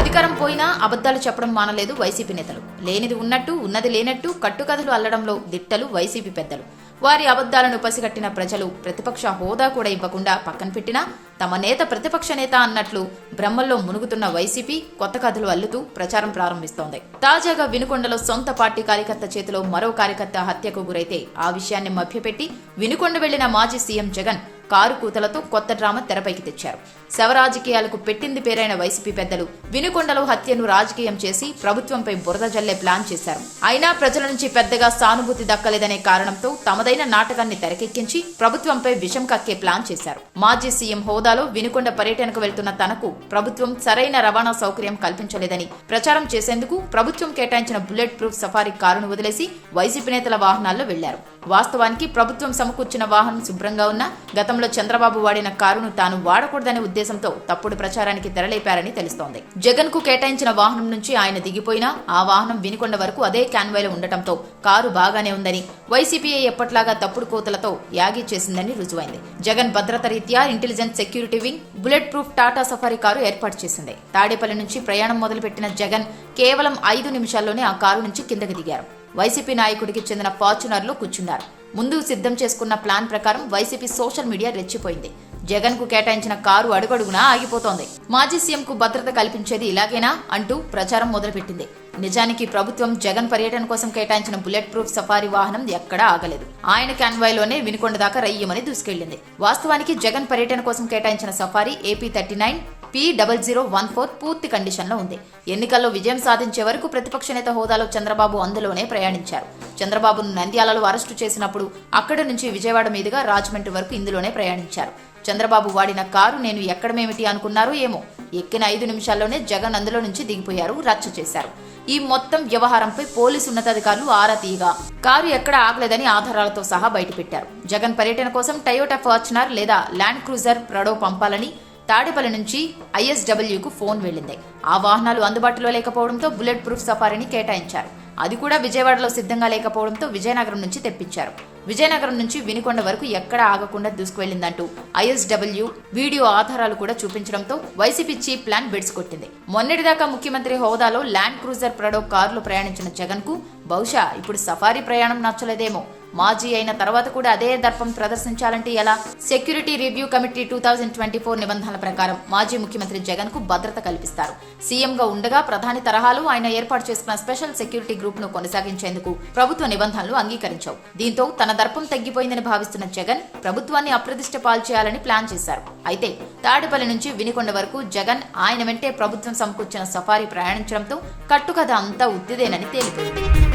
అధికారం పోయినా అబద్ధాలు చెప్పడం మానలేదు వైసీపీ నేతలు. లేనిది ఉన్నట్టు ఉన్నది లేనట్టు కట్టుకథలు అల్లడంలో దిట్టలు వైసీపీ పెద్దలు. వారి అబద్ధాలను పసిగట్టిన ప్రజలు ప్రతిపక్ష హోదా కూడా ఇవ్వకుండా పక్కన పెట్టినా తమ నేత ప్రతిపక్ష నేత అన్నట్లు బ్రహ్మల్లో మునుగుతున్న వైసీపీ కొత్త కథలు అల్లుతూ ప్రచారం ప్రారంభిస్తోంది. తాజాగా వినుకొండలో సొంత పార్టీ కార్యకర్త చేతిలో మరో కార్యకర్త హత్యకు గురైతే ఆ విషయాన్ని మభ్యపెట్టి వినుకొండ వెళ్ళిన మాజీ సీఎం జగన్ కారు కూతలతో కొత్త డ్రామా తెరపైకి తెచ్చారు. శవ రాజకీయాలకు పెట్టింది పేరైన వైసీపీ పెద్దలు వినుకొండలో హత్యను రాజకీయం చేసి ప్రభుత్వంపై బురద జల్లే ప్లాన్ చేశారు. అయినా ప్రజల నుంచి పెద్దగా సానుభూతి దక్కలేదనే కారణంతో తమదైన నాటకాన్ని తెరకెక్కించి ప్రభుత్వంపై విషం కక్కే ప్లాన్ చేశారు. మాజీ సీఎం హోదాలో వినుకొండ పర్యటనకు వెళ్తున్న తనకు ప్రభుత్వం సరైన రవాణా సౌకర్యం కల్పించలేదని ప్రచారం చేసేందుకు ప్రభుత్వం కేటాయించిన బుల్లెట్ ప్రూఫ్ సఫారీ కారును వదిలేసి వైసీపీ నేతల వాహనాల్లో వెళ్ళారు. వాస్తవానికి ప్రభుత్వం సమకూర్చిన వాహనం శుభ్రంగా ఉన్న గతంలో చంద్రబాబు వాడిన కారును తాను వాడకూడదనే ఉద్దేశంతో తప్పుడు ప్రచారానికి తెరలేపారని తెలుస్తోంది. జగన్కు కేటాయించిన వాహనం నుంచి ఆయన దిగిపోయినా ఆ వాహనం వినుకొండ వరకు అదే క్యాన్వాయ్లో ఉండటంతో కారు బాగానే ఉందని వైసీపీఏ ఎప్పట్లాగా తప్పుడు కోతలతో యాగి చేసిందని రుజువైంది. జగన్ భద్రత రీత్యా intelligence security wing bullet proof Tata Safari car ఏర్పాటు చేసింది. తాడేపల్లి నుంచి ప్రయాణం మొదలుపెట్టిన జగన్ కేవలం ఐదు నిమిషాల్లోనే ఆ కారు నుంచి కిందకి దిగారు. వైసీపీ నాయకుడికి చెందిన ఫార్చునర్లు కూర్చున్నారు. ముందు సిద్ధం చేసుకున్న ప్లాన్ ప్రకారం వైసీపీ సోషల్ మీడియా రెచ్చిపోయింది. జగన్కు కేటాయించిన కారు అడుగడుగునా ఆగిపోతోంది. మాజీ సీఎం కు భద్రత కల్పించేది ఇలాగేనా అంటూ ప్రచారం మొదలుపెట్టింది. నిజానికి ప్రభుత్వం జగన్ పర్యటన కోసం కేటాయించిన బుల్లెట్ ప్రూఫ్ సఫారీ వాహనం ఎక్కడా ఆగలేదు. ఆయన కాన్వాయ్లోనే వినుకొండ దాకా రయ్యమని దూసుకెళ్ళింది వాస్తవానికి జగన్ పర్యటన కోసం కేటాయించిన Safari AP thirty nine P double zero one four పూర్తి కండిషన్లో ఉంది. ఎన్నికల్లో విజయం సాధించే వరకు ప్రతిపక్ష నేత హోదాలో చంద్రబాబు అందులోనే ప్రయాణించారు. చంద్రబాబును నంద్యాలలో అరెస్టు చేసినప్పుడు అక్కడి నుంచి విజయవాడ మీదుగా రాజమండ్రి వరకు ఇందులోనే ప్రయాణించారు. చంద్రబాబు వాడిన కారు నేను ఎక్కడమేమిటి అనుకున్నారో ఏమో. ఎక్కిన ఐదు నిమిషాల్లోనే జగన్ అందులో నుంచి దిగిపోయారు రచ్చ చేశారు. ఈ మొత్తం వ్యవహారంపై పోలీసు ఉన్నతాధికారులు ఆరా తీయగా కారు ఎక్కడ ఆగలేదని ఆధారాలతో సహా బయటపెట్టారు. జగన్ పర్యటన కోసం టయోటా ఫార్చునర్ లేదా ల్యాండ్ క్రూజర్ ప్రడో పంపాలని తాడేపల్లి నుంచి ఐఎస్డబ్ల్యూకు ఫోన్ వెళ్ళింది. ఆ వాహనాలు అందుబాటులో లేకపోవడంతో బుల్లెట్ ప్రూఫ్ సఫారీని కేటాయించారు. అది కూడా విజయవాడలో సిద్ధంగా లేకపోవడంతో విజయనగరం నుంచి తెప్పించారు. విజయనగరం నుంచి వినుకొండ వరకు ఎక్కడ ఆగకుండా దూసుకువెళ్ళిందంటూ ఐఎస్డబ్ల్యూ వీడియో ఆధారాలు కూడా చూపించడంతో వైసీపీ చీఫ్ ప్లాన్ బెడిసికొట్టింది మొన్నటిదాకా ముఖ్యమంత్రి హోదాలో ల్యాండ్ క్రూజర్ ప్రడో కారులో ప్రయాణించిన జగన్కు బహుశా ఇప్పుడు సఫారీ ప్రయాణం నచ్చలేదేమో మాజీ అయిన తర్వాత కూడా అదే దర్పం ప్రదర్శించాలంటే ఎలా? Security review committee two thousand twenty four నిబంధనల ప్రకారం మాజీ ముఖ్యమంత్రి జగన్కు భద్రత కల్పిస్తారు. సీఎంగా ఉండగా ప్రధాని తరహాలో ఆయన ఏర్పాటు చేసుకున్న స్పెషల్ సెక్యూరిటీ గ్రూప్ను కొనసాగించేందుకు ప్రభుత్వ నిబంధనలు అంగీకరించావు. దీంతో తన దర్పం తగ్గిపోయిందని భావిస్తున్న జగన్ ప్రభుత్వాన్ని అప్రదిష్ట పాల్చేయాలని ప్లాన్ చేశారు. అయితే తాడేపల్లి నుంచి వినికొండ వరకు జగన్ ఆయన వెంటే ప్రభుత్వం సమకూర్చిన సఫారీ ప్రయాణించడంతో కట్టుకథ అంతా ఉత్తిదేనని తేలిపోయింది.